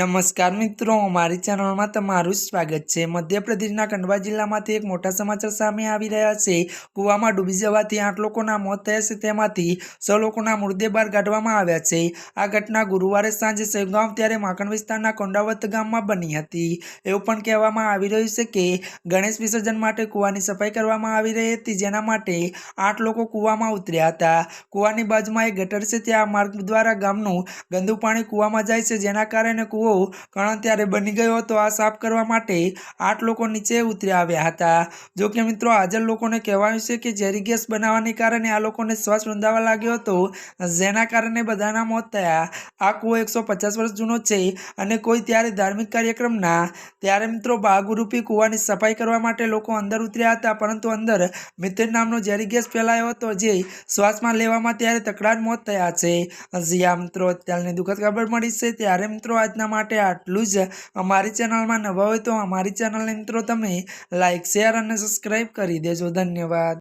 નમસ્કાર મિત્રો, અમારી ચેનલમાં તમારું સ્વાગત છે. મધ્યપ્રદેશના ખંડવા જિલ્લામાંથી એક મોટા સમાચાર સામે આવી રહ્યા છે. કૂવામાં ડૂબી જવાથી આઠ લોકોના મોત થયા છે. તેમાંથી સો લોકોના મૃતદેહ બહાર કાઢવામાં આવ્યા છે. આ ઘટના ગુરુવારે સાંજે સેવગાંવ ત્યારે માખણ વિસ્તારના કોંડાવત ગામમાં બની હતી. એવું પણ કહેવામાં આવી રહ્યું છે કે, ગણેશ વિસર્જન માટે કૂવાની સફાઈ કરવામાં આવી રહી હતી, જેના માટે આઠ લોકો કૂવામાં ઉતર્યા હતા. કૂવાની બાજુમાં એક ગટર છે. ત્યાં માર્ગ દ્વારા ગામનું ગંદુ પાણી કૂવામાં જાય છે. જેના કારણે કૂવો ઘણો ત્યારે બની ગયો હતો આ સાફ કરવા માટે. આઠ લોકો નીચે ઉતરી આવ્યા હતા. જો કે મિત્રો, હાજર લોકોને કહેવાયું છે કે ઝેરી ગેસ બનાવવાને કારણે આ લોકોને શ્વાસ રૂંધાવા લાગ્યો હતો. જેના કારણે બધાના મોત થયા. આ કૂવો એકસો પચાસ વર્ષ જૂનો છે અને કોઈ ત્યારે ધાર્મિક કાર્યક્રમના ત્યારે મિત્રો ભાગરૂપી કૂવાની સફાઈ કરવા માટે લોકો અંદર ઉતર્યા હતા, પરંતુ અંદર મિથેન નામનો ઝેરી ગેસ ફેલાયો હતો, જે શ્વાસમાં લેવામાં ત્યારે તકરાર મોત થયા છે. આ મિત્રો, અત્યારની દુઃખદ ખબર મળી છે. ત્યારે મિત્રો આજના માટે આટલું જ. અમારી ચેનલમાં નવા હોય તો અમારી ચેનલને મિત્રો તમે લાઇક શેર અને સબસ્ક્રાઈબ કરી દેજો. ધન્યવાદ.